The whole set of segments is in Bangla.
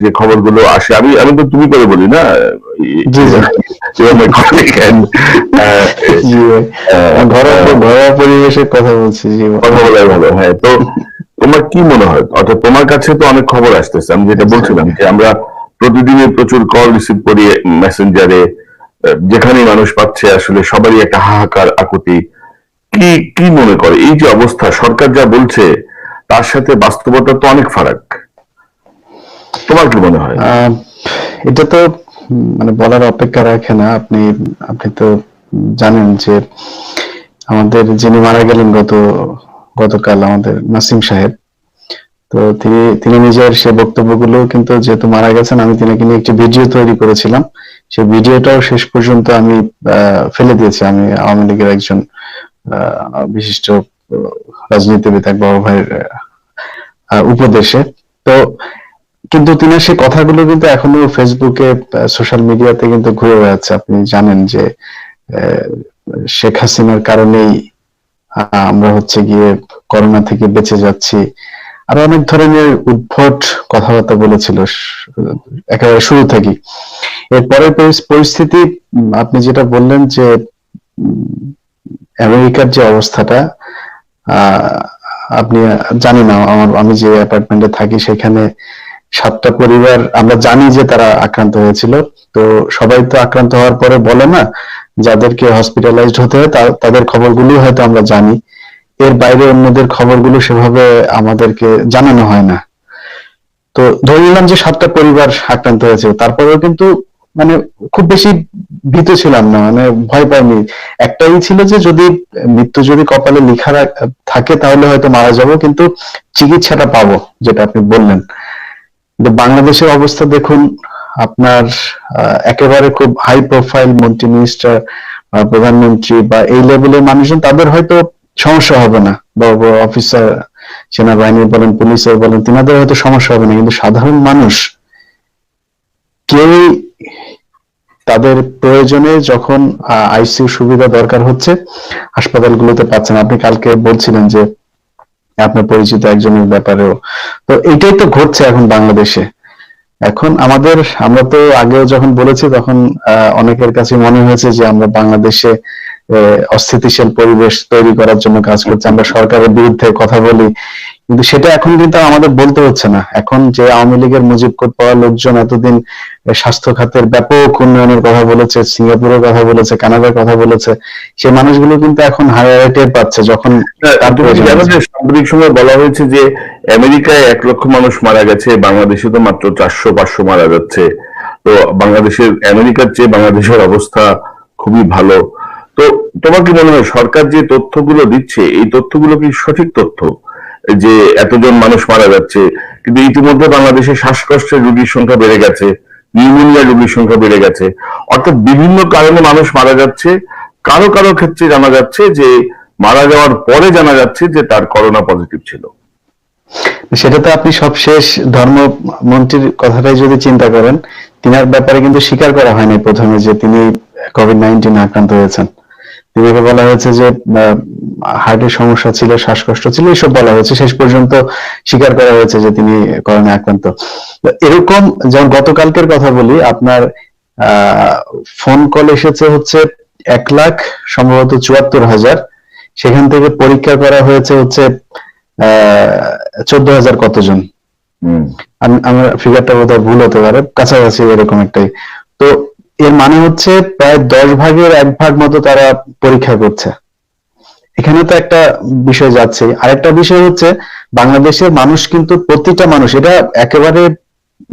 যে খবরগুলো আসে আমি আমি তো তুমি করে বলি না? ঘরোয়া পরিবেশে কথা বলছি কথা বলাই ভালো হ্যাঁ তো তোমার কি মনে হয়? অর্থাৎ তোমার কাছে তো অনেক খবর আসতেছে আমি যেটা বলছিলাম যে আমরা প্রতিদিনই প্রচুর কল রিসিভ করি মেসেঞ্জারে যেখানেই মানুষ পাচ্ছে আসলে সবারই একটা হাহাকার আকুতি। কি কি মনে করে? এই যে অবস্থা সরকার যা বলছে তার সাথে বাস্তবতা তো অনেক ফারাক। তোমার কি মনে হয়? এটা তো মানে বলার অপেক্ষা রাখে না। আপনি আপনি তো জানেন যে আমাদের যিনি মারা গেলেন গত, গতকাল আমাদের নাসিম সাহেব, তো তিনি তিনি নিজের সে বক্তব্যগুলো কিন্তু যেহেতু মারা গেছেন, আমি তিনাকে নিয়ে একটি ভিডিও তৈরি করেছিলাম। সেই ভিডিওটাও শেষ পর্যন্ত আমি ফেলে দিয়েছি। আমি আওয়ামী লীগের একজন বিশিষ্ট রাজনীতিবিদ, এক বড় ভাইয়ের উপদেশে। তো কিন্তু তিনার সেই কথাগুলো কিন্তু এখনও ফেসবুকে সোশ্যাল মিডিয়াতে কিন্তু ঘুরে বেড়াচ্ছে। আপনি জানেন যে শেখ হাসিনার কারণেই আমরা হচ্ছে গিয়ে করোনা থেকে বেঁচে যাচ্ছি। আর অনেক ধরনের উদ্ভট কথাবার্তা বলেছিল একেবারে শুরু থেকেই। এরপরে পরিস্থিতি আপনি যেটা বললেন যে আমেরিকার যে অবস্থাটা আহ, আপনি জানি না আমার আমি যে অ্যাপার্টমেন্টে থাকি সেখানে সাতটা পরিবার, আমরা জানি যে তারা আক্রান্ত হয়েছিল। তো সবাই তো আক্রান্ত হওয়ার পরে বলে না, যাদেরকে হসপিটালাইজড হতে হয় তাদের খবরগুলো হয়তো আমরা জানি। এর বাইরে অন্যদের খবরগুলো সেভাবে আমাদেরকে জানানো হয় না। তো ধরে নিলাম যে সাতটা পরিবার আক্রান্ত হয়েছে। তারপরেও কিন্তু মানে খুব বেশি ভীত ছিলাম না মানে ভয় পাইনি। একটাই ছিল যে যদি মৃত্যু যদি কপালে লেখা থাকে, তাহলে হয়তো মারা যাব, কিন্তু চিকিৎসাটা পাবো, যেটা আপনি বললেন। কিন্তু বাংলাদেশের অবস্থা দেখুন, আপনার একেবারে খুব হাই প্রোফাইল মন্ত্রী মিনিস্টার প্রধানমন্ত্রী বা এই লেভেলের মানুষজন, তাদের হয়তো সমস্যা হবে না। বড় বড় অফিসার সেনাবাহিনী বলেন পুলিশের বলেন, তিনাদের হয়তো সমস্যা হবে না। কিন্তু সাধারণ মানুষ, কেউই তাদের প্রয়োজনে যখন আইসিইউ সুবিধা দরকার হচ্ছে, হাসপাতালগুলোতে পাচ্ছেন আপনি কালকে বলছিলেন যে আপনার পরিচিত একজনের ব্যাপারেও। তো এটাই তো ঘটছে এখন বাংলাদেশে। এখন আমাদের, আমরা তো আগেও যখন বলেছি তখন অনেকের কাছে মনে হয়েছে যে আমরা বাংলাদেশে অস্থিতিশীল পরিবেশ তৈরি করার জন্য কাজ করছে। আমরা সরকারের বিরুদ্ধে কথা বলি কিন্তু সেটা এখন কিন্তু আমাদের বলতে হচ্ছে না। এখন যে আওয়ামী লীগের মুজিব কোড পাওয়া লোকজন এতদিন স্বাস্থ্য খাতের ব্যাপক উন্নয়নের কথা বলেছে সিঙ্গাপুরের কথা বলেছে কানাডার কথা বলেছে সেই মানুষগুলো কিন্তু এখন হায়ার টের পাচ্ছে যখন তার তুমি কি প্রয়োজন জানো আছে। যে সাম্প্রতিক সময় বলা হয়েছে যে আমেরিকায় এক লক্ষ মানুষ মারা গেছে বাংলাদেশে তো মাত্র চারশো পাঁচশো মারা যাচ্ছে। তো বাংলাদেশের আমেরিকার চেয়ে বাংলাদেশের অবস্থা খুবই ভালো। তো তোমার কি মনে হয় সরকার যে তথ্যগুলো দিচ্ছে, এই তথ্যগুলো কি সঠিক তথ্য? যে এতজন মানুষ মারা যাচ্ছে, কিন্তু ইতিমধ্যে বাংলাদেশে শ্বাসকষ্টের রোগীর সংখ্যা বেড়ে গেছে, নিউমোনিয়া রোগীর সংখ্যা বেড়ে গেছে, অর্থাৎ বিভিন্ন কারণে মানুষ মারা যাচ্ছে। কারও কারও ক্ষেত্রে জানা যাচ্ছে যে মারা যাওয়ার পরে জানা যাচ্ছে যে তার করোনা পজিটিভ ছিল। সেটা তো আপনি সব শেষ ধর্মমন্ত্রীর কথাটাই যদি চিন্তা করেন, তিনার ব্যাপারে কিন্তু স্বীকার করা হয়নি প্রথমে যে তিনি কোভিড নাইন্টিন আক্রান্ত হয়েছেন। তিনাকে বলা হয়েছে যে হার্টের সমস্যা ছিল শ্বাসকষ্ট ছিল এসব বলা হয়েছে। শেষ পর্যন্ত স্বীকার করা হয়েছে যে তিনি করোনা আক্রান্ত। এরকম যেমন গতকালকের কথা বলি আপনার ফোন কল এসেছে হচ্ছে এক লাখ সম্ভবত চুয়াত্তর হাজার। সেখান থেকে পরীক্ষা করা হয়েছে হচ্ছে চোদ্দ হাজার কতজন। আমার ফিগারটা বোধহয় ভুল হতে পারে কাছাকাছি এরকম একটাই। তো এর মানে হচ্ছে প্রায় দশ ভাগের এক ভাগ মতো তারা পরীক্ষা করছে। এখানে তো একটা বিষয় যাচ্ছে। আরেকটা বিষয় হচ্ছে, বাংলাদেশের মানুষ কিন্তু প্রতিটা মানুষ, এটা একেবারে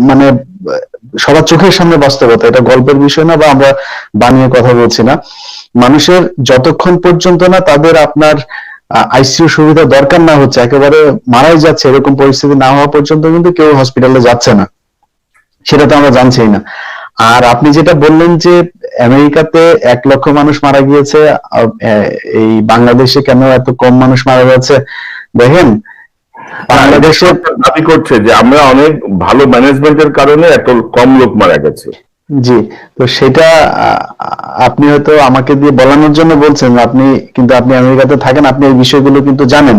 মানে সবার চোখের সামনে বাস্তবতা, এটা গল্পের বিষয় না বা আমরা বানিয়ে কথা বলছি না। মানুষের যতক্ষণ পর্যন্ত না তাদের আপনার আইসিইউ সুবিধা দরকার না হচ্ছে, একেবারে মারাই যাচ্ছে, এরকম পরিস্থিতি না হওয়া পর্যন্ত কিন্তু কেউ হসপিটালে যাচ্ছে না। সেটা তো আমরা জানছি না। আর আপনি যেটা বললেন যে আমেরিকাতে এক লক্ষ মানুষ মারা গিয়েছে এই বাংলাদেশে কেন এত কম মানুষ মারা যাচ্ছে দেখেন বাংলাদেশে দাবি করছে যে আমরা অনেক ভালো ম্যানেজমেন্টের কারণে এত কম লোক মারা গেছে। জি তো সেটা আপনি হয়তো আমাকে দিয়ে বলানোর জন্য বলছেন আপনি কিন্তু আপনি আমেরিকাতে থাকেন আপনি এই বিষয়গুলো কিন্তু জানেন।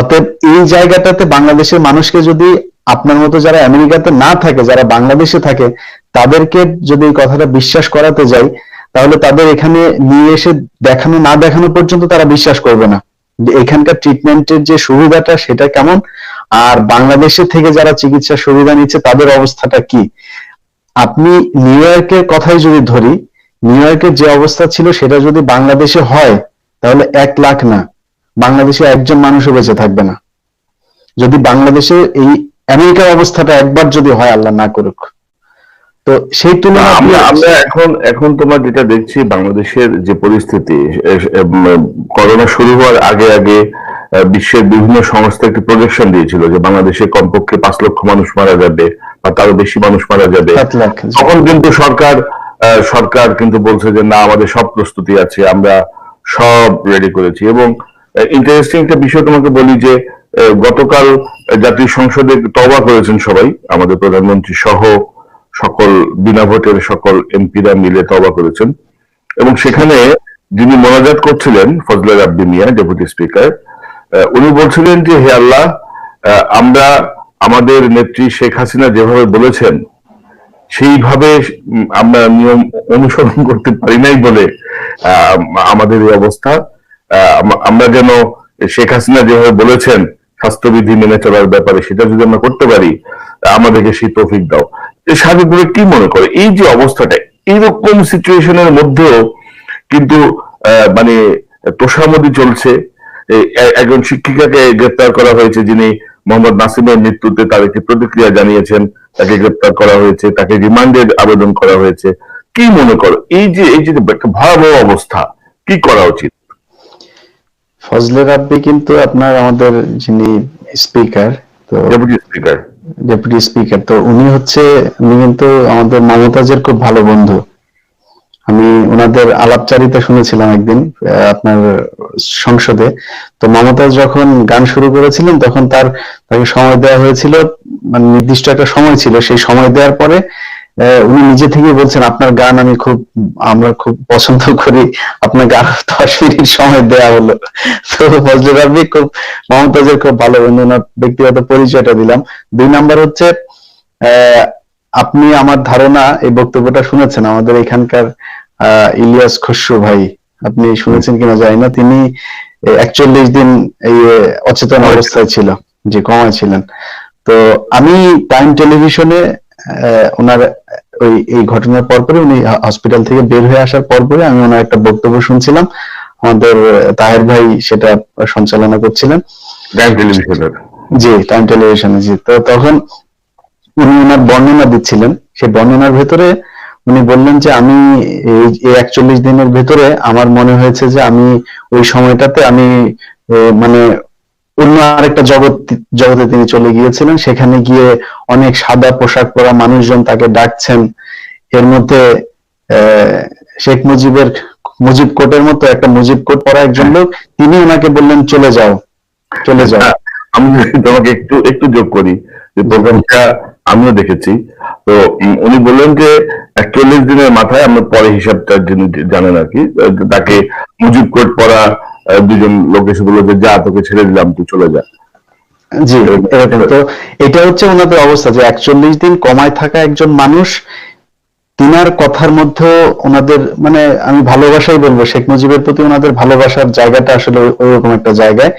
অতএব এই জায়গাটাতে বাংলাদেশের মানুষকে যদি আপনার মতো যারা আমেরিকাতে না থাকে, যারা বাংলাদেশে থাকে, তাদেরকে যদি এই কথাটা বিশ্বাস করাতে যাই, তাহলে তাদের এখানে নিয়ে এসে দেখানো, না দেখানো পর্যন্ত তারা বিশ্বাস করবে না। এখানকার ট্রিটমেন্টের যে সুবিধাটা, সেটা কেমন? আর বাংলাদেশে থেকে যারা চিকিৎসা সুবিধা নিচ্ছে, তাদের অবস্থাটা কি? আপনি নিউ ইয়র্কের কথাই যদি ধরি, নিউ ইয়র্কের যে অবস্থা ছিল, সেটা যদি বাংলাদেশে হয়, তাহলে এক লাখ না। বাংলাদেশে একজন মানুষও বেঁচে থাকবে না। যদি বাংলাদেশে এই আমেরিকার অবস্থাটা একবার যদি হয় আল্লাহ না করুক। তো সেই তুলনায় আমরা আমরা এখন এখন তোমার যেটা দেখছি বাংলাদেশের যে পরিস্থিতি করোনা শুরু হওয়ার আগে আগে বিশ্বের বিভিন্ন সংস্থা একটি প্রজেকশন দিয়েছিল যে বাংলাদেশে কমপক্ষে পাঁচ লক্ষ মানুষ মারা যাবে বা তারও বেশি মানুষ মারা যাবে। তখন কিন্তু সরকার সরকার কিন্তু বলছে যে না আমাদের সব প্রস্তুতি আছে আমরা সব রেডি করেছি। এবং ইন্টারেস্টিং একটা বিষয় তোমাকে বলি যে গতকাল জাতীয় সংসদে তবা করেছেন সবাই। আমাদের প্রধানমন্ত্রী সহ সকল বিনা ভোটের সকল এমপিরা মিলে তবা করেছেন। এবং সেখানে যিনি মোনাজাত করছিলেন ফজলে রাব্বি মিয়া, ডেপুটি স্পিকার উনি বলছিলেন যে, হে আল্লাহ আমরা আমাদের নেত্রী শেখ হাসিনা যেভাবে বলেছেন, সেইভাবে আমরা নিয়ম অনুসরণ করতে পারি নাই বলে আমাদের এই অবস্থা। আমরা যেন শেখ হাসিনা যেভাবে বলেছেন স্বাস্থ্যবিধি মেনে চলার ব্যাপারে সেটা যদি আমরা করতে পারি, আমাদেরকে সেই তৌফিক দাও। সাহেবগুলো কি মনে করে? এই যে অবস্থাটা এইরকম সিচুয়েশনের মধ্যেও কিন্তু মানে তোষামদি চলছে। একজন শিক্ষিকাকে গ্রেপ্তার করা হয়েছে যিনি মোহাম্মদ নাসিমের মৃত্যুতে তার একটি প্রতিক্রিয়া জানিয়েছেন, তাকে গ্রেপ্তার করা হয়েছে, তাকে রিমান্ডের আবেদন করা হয়েছে। কি মনে করো? এই যে এই যে একটা ভয়াবহ অবস্থা, কি করা উচিত? ফজলে রাব্বি কিন্তু আপনার আমাদের যিনি স্পিকার তো ডেপুটি স্পিকার ডেপুটি স্পিকার তো উনি হচ্ছে উনি কিন্তু আমাদের মমতাজের খুব ভালো বন্ধু। আমি ওনাদের আলাপচারিতা শুনেছিলাম একদিন আপনার সংসদে। তো মমতাজ যখন গান শুরু করেছিলেন তখন তার তাকে সময় দেওয়া হয়েছিল মানে নির্দিষ্ট একটা সময় ছিল। সেই সময় দেওয়ার পরে উনি নিজে থেকেই বলছেন আপনার গান আমি খুব আমরা খুব পছন্দ করি। আপনাকে আরও দশ মিনিট সময় দেওয়া হলো। তো ফজলে রাব্বি খুব মমতাজের খুব ভালো বন্ধু। ওনার ব্যক্তিগত পরিচয়টা দিলাম। দুই নাম্বার হচ্ছে আপনি আমার ধারণা এই বক্তব্যটা শুনেছেন আমাদের এখানকার আহ, ইলিয়াস খসরু ভাই। আপনি শুনেছেন কিনা জানি না। তিনি একচল্লিশ দিন এই অচেতন। অবস্থায় ছিল যে কমায় ছিলেন। তো আমি টাইম টেলিভিশনে ওনার ওই এই ঘটনার পরপরই উনি হসপিটাল থেকে বের হয়ে আসার পরপরই আমি ওনার একটা বক্তব্য শুনছিলাম। আমাদের তাহের ভাই সেটা সঞ্চালনা করছিলেন। জি টাইম টেলিভিশনে জি। তো তখন উনি ওনার বর্ণনা দিচ্ছিলেন। সেই বর্ণনার ভেতরে উনি বললেন যে আমি এই এই একচল্লিশ দিনের ভেতরে আমার মনে হয়েছে যে আমি ওই সময়টাতে আমি মানে অন্য আরেকটা জগৎ জগতে তিনি চলে গিয়েছিলেন। সেখানে গিয়ে অনেক সাদা পোশাক পরা মানুষজন তাকে ডাকছেন। এর মধ্যে শেখ মুজিবের মুজিব কোটের মতো একটা মুজিব কোট পরা একজন লোক তিনি ওনাকে বললেন চলে যাও চলে যাও। হ্যাঁ, আমি তোমাকে একটু একটু যোগ করি। যে প্রোগ্রামটা আমিও দেখেছি। তো উনি বললেন যে একচল্লিশ দিনের মাথায় আমরা পরে হিসাবটা জানেন আর কি তাকে মুজিব কোট পরা দুজন লোক এসে বলল যে, যা, তোকে ছেড়ে দিলাম, তুই চলে যা। জি, এরকম তো, এটা হচ্ছে ওনাদের অবস্থা যে একচল্লিশ দিন কমায় থাকা একজন মানুষ, তিনার কথার মধ্যে ওনাদের মানে আমি ভালোবাসাই বলব, শেখ মুজিবের প্রতি ওনাদের ভালোবাসার জায়গাটা আসলে ওই- ওইরকম একটা জায়গায়।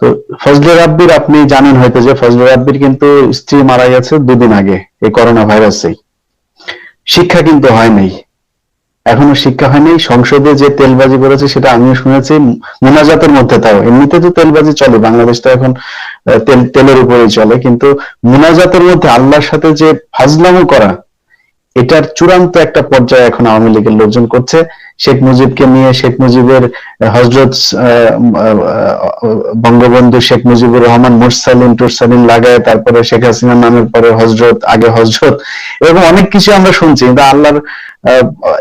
তো ফজলে রাব্বির আপনি জানেন হয়তো যে ফজলে রাব্বির কিন্তু স্ত্রী মারা গেছে দুদিন আগে, এই করোনা ভাইরাসেই শিক্ষা কিন্তু হয় নাই। এখনও শিক্ষা হয়নি। সংসদে যে তেলবাজি করেছে সেটা আমিও শুনেছি। মোনাজাতের মধ্যে তাও। এমনিতে তো তেলবাজি চলে। বাংলাদেশ তো এখন তেল, তেলের উপরেই চলে। কিন্তু মোনাজাতের মধ্যে আল্লাহর সাথে যে ফাজলামো করা, এটার চূড়ান্ত একটা পর্যায়ে এখন আওয়ামী লীগের লোকজন করছে। শেখ মুজিবকে নিয়ে শেখ মুজিবের হজরত বঙ্গবন্ধু শেখ মুজিবুর রহমান মুরসালিন টুরসালিন লাগায় তারপরে শেখ হাসিনার নামের পরে হজরত আগে হজরত এরকম অনেক কিছু আমরা শুনছি। কিন্তু আল্লাহর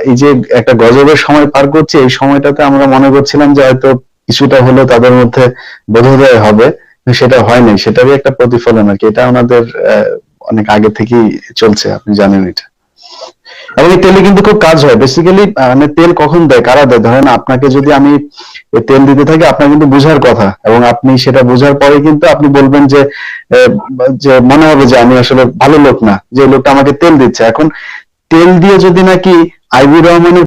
এই যে একটা গজবের সময় পার করছি, এই সময়টাতে আমরা মনে করছিলাম যে হয়তো কিছুটা হলেও তাদের মধ্যে বোধোদয় হবে সেটা হয়নি। সেটারই একটা প্রতিফলন আর কি। এটা আমাদের অনেক আগে থেকেই চলছে, আপনি জানেন এটা। এবং এই তেলে কিন্তু খুব কাজ হয়। বেসিক্যালি মানে তেল কখন দেয়, কারা দেয়? ধরেন আপনাকে যদি আমি তেল দিতে থাকি, আপনার কিন্তু বুঝার কথা। এবং আপনি সেটা বোঝার পরে কিন্তু আপনি বলবেন যে যে মনে হবে যে আমি আসলে ভালো লোক না, যে লোকটা আমাকে তেল দিচ্ছে। এখন তেল দিয়ে যদি নাকি আইবুর রহমানের